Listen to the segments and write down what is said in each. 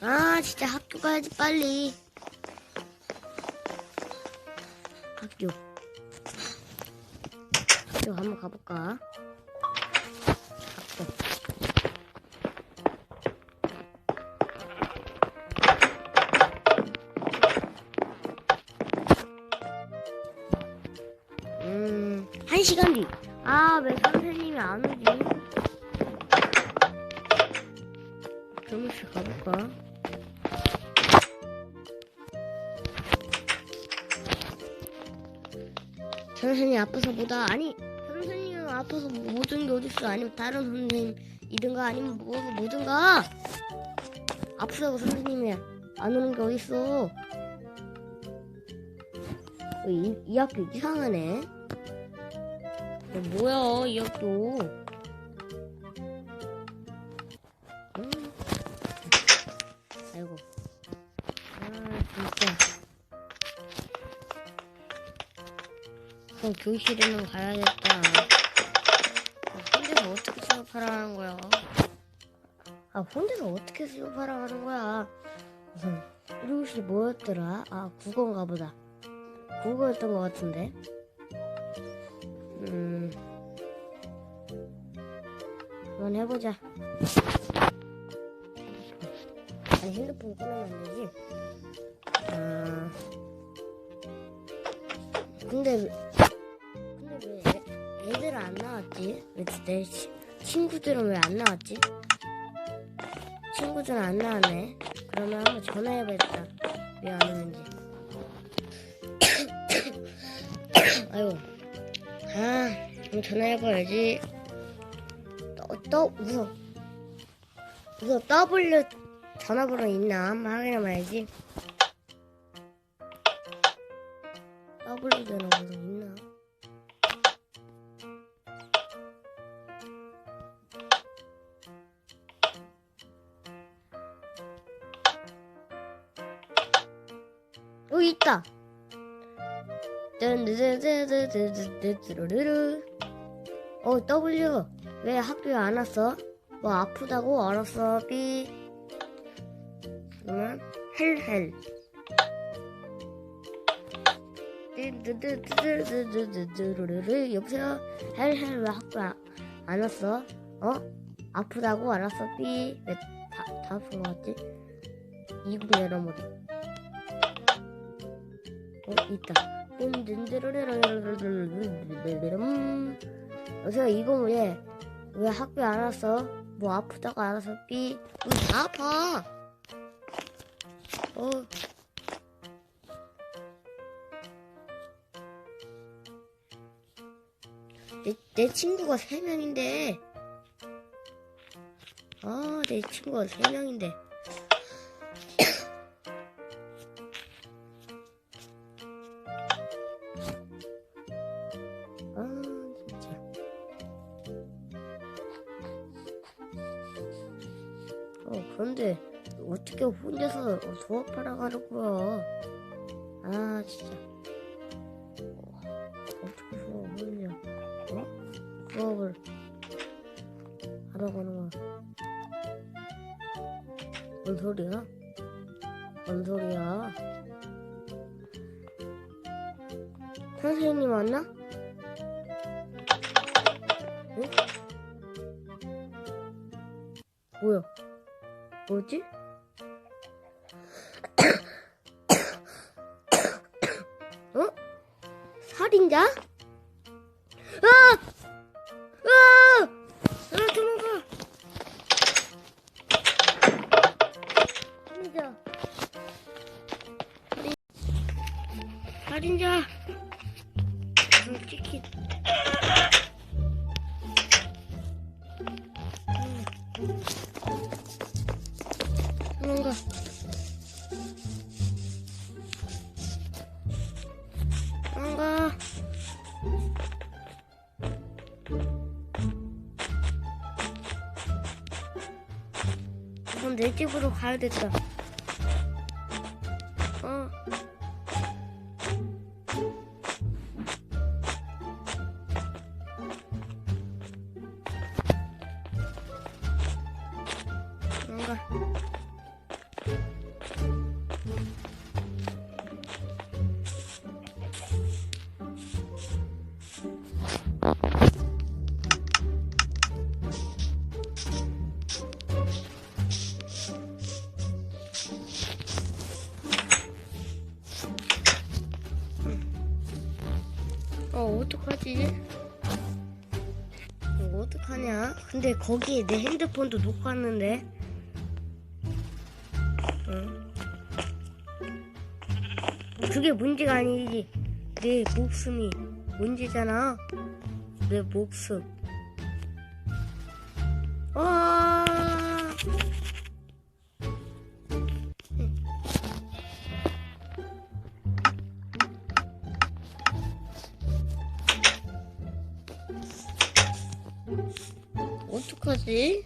아, 진짜 학교 가야지, 빨리. 학교. 학교 한번 가볼까? 학교. 음, 한 시간 뒤. 아, 왜 선생님이 안 오지? 교무실 가볼까? 선생님 아파서 보다 아니 선생님 아파서 모든 게 어딨어 아니면 다른 선생님이든가 아니면 뭐 뭐든가 아프다고 선생님이 안 오는 게 어딨어 이, 이 학교 이상하네 야, 뭐야 이 학교? 음. 아이고. 아 진짜. 그럼 교실에는 가야겠다. 아, 혼자서 어떻게 수업하라는 거야? 아 혼자서 어떻게 수업하라는 거야? 우선 1교시 뭐였더라? 아 국어인가 보다. 국어였던 것 같은데 해보자 아니 핸드폰 끊으면 안 되지 아 근데 왜- 근데 왜 애- 애들은 안 나왔지? 왜내 친구들은 왜 안 나왔지? 친구들은 안 나왔네. 그러면 한번 전화해봐야겠다. 왜 안 오는지. 아이고. 아, 그럼 전화해봐야지. 또 우선 우선 W 전화번호 있나 한번 확인해봐야지. W 전화번호 있나? 오 있다. 어 W 왜 학교에 안 왔어? 뭐 아프다고? 알았어, 삐. 그러면, 헬헬. 여보세요? 헬헬 왜 학교 안 왔어? 어? 아프다고? 알았어, 삐. 왜 다, 다 아픈 거 같지? 이국 내려머리. 어, 있다. 여보세요, 이거 뭐예? 왜 학교에 안 왔어? 뭐 아프다고 알아서? 삐. 우리 다 아파. 어. 내, 내 친구가 세 명인데. 아 내 친구가 세 명인데 어 그런데 어떻게 혼자서 수업하러 가는 거야 아 진짜 어, 어떻게 수업을 하냐 어? 수업을 하러 가는 거야 뭔 소리야? 뭔 소리야? 선생님 왔나? 응? 뭐야? 뭐지? 어? 살인자? 아! 아! 아, 도망가! 살인자. 살인, 살인자. 내 집으로 가야겠다. 어. 뭔가. 어떡하냐? 근데 거기에 내 핸드폰도 왔는데. 응. 그게 문제가 아니지. 내 목숨이 문제잖아. 내 목숨. 어떡하지?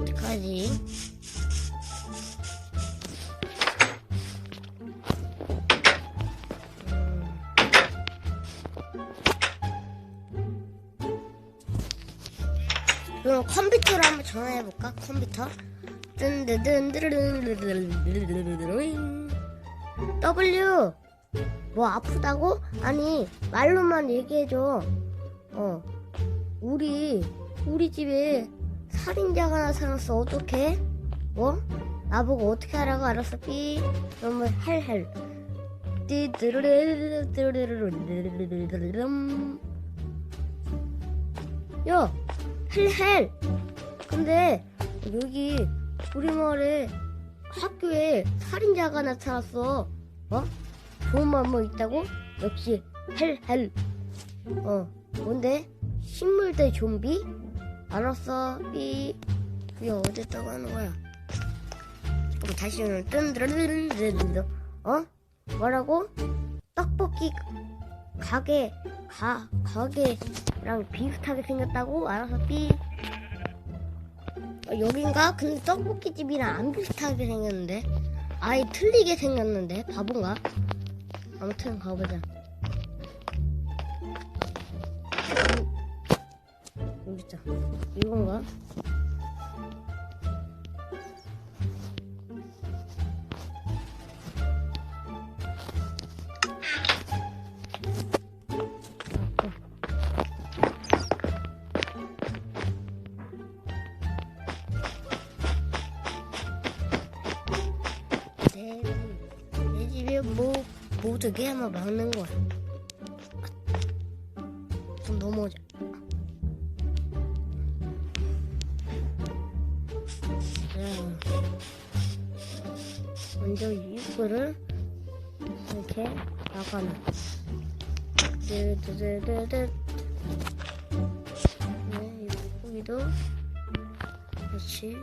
어떡하지? 그럼 컴퓨터로 한번 전화해볼까? 컴퓨터? W 뭐 아프다고? 아니 말로만 얘기해줘 어 우리 우리 집에 살인자가 하나 살았어 어떡해? 뭐? 나보고 어떻게 하라고 알았어 삐 그러면 헬헬 야 헬헬 근데 여기 우리 마을에 학교에 살인자가 나타났어. 어? 좋은 마음뭐 있다고? 역시 헬헬. 어, 뭔데? 식물 대 좀비? 알았어. 삐. 그게 어딨다고 하는 거야? 그럼 다시 오늘 뜬드르르르르르. 어? 뭐라고? 떡볶이 가게 가 가게랑 비슷하게 생겼다고? 알았어. 삐. 어, 여긴가? 근데 떡볶이 집이랑 안 비슷하게 생겼는데 아예 틀리게 생겼는데 바본가? 아무튼 가보자 여기 있다 이건가? 두게 하면 막는 거야. 좀 넘어오자. 자, 먼저 입구를 이렇게 나가는. 드드드드드. 네, 여기도 그렇지.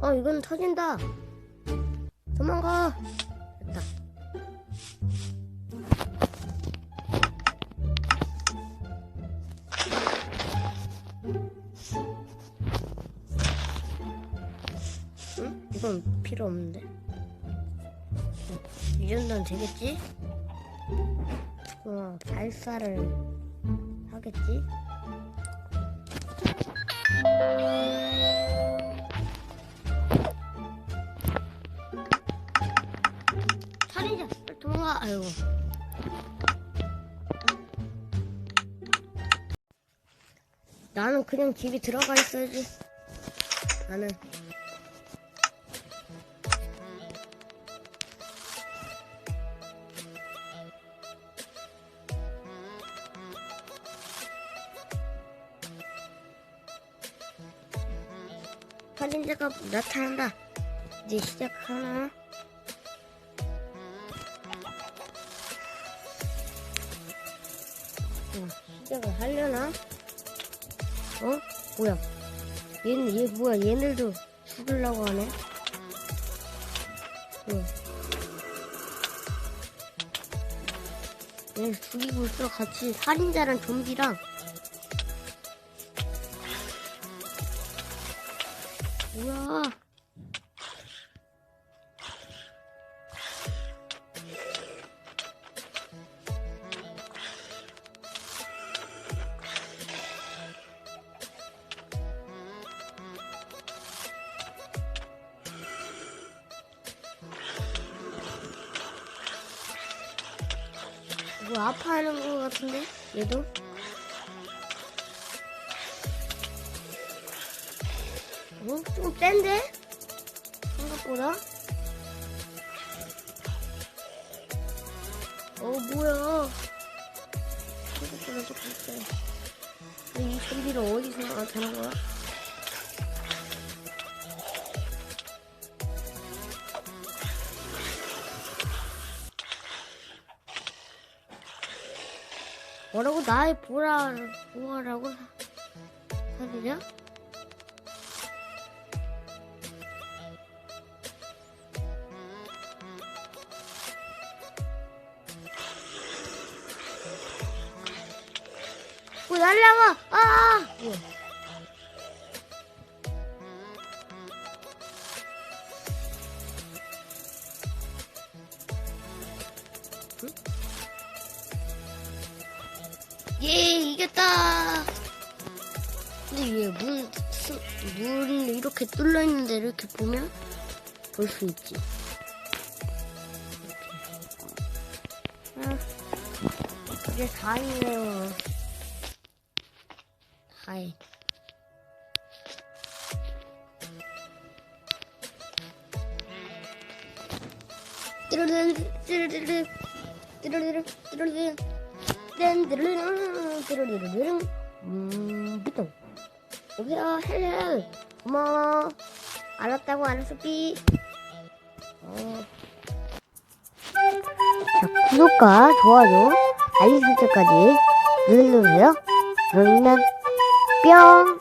어, 이건 터진다. 도망가. 됐다. 응? 이건 필요 없는데. 이 정도는 되겠지? 어, 발사를 하겠지? 도망가 아이고 나는 그냥 집에 들어가 있어야지. 나는. 살인자가 나타난다. 이제 시작하나 어, 시작을 하려나? 어? 뭐야? 얘는 얘 뭐야? 얘네들도 죽으려고 하네. 어. 얘 죽이고 있어 같이 살인자랑 좀비랑 뭐야 아파하는 거 같은데 얘도 어? 좀 센데? 생각보다 어 뭐야 생각보다 조금 세. 이 좀비를 어디서 나타난 거야? 뭐라고 나의 보라 보아라고 하느냐? 뭐 날라가 아! 뭐. 이겼다. 근데 얘문 문 이렇게 뚫려 있는데 이렇게 보면 볼 수 있지. 이렇게. 아, 이제 다 있네요. 다해 뚜루르 뚜루르르 뚜루르르 뚜루 뚜루르르 음 비통 여보세요 헬로 고마워. 알았다고 알았어 삐 어. 자, 구독과 좋아요 알림 설정까지 눌러주세요. 그러면 뿅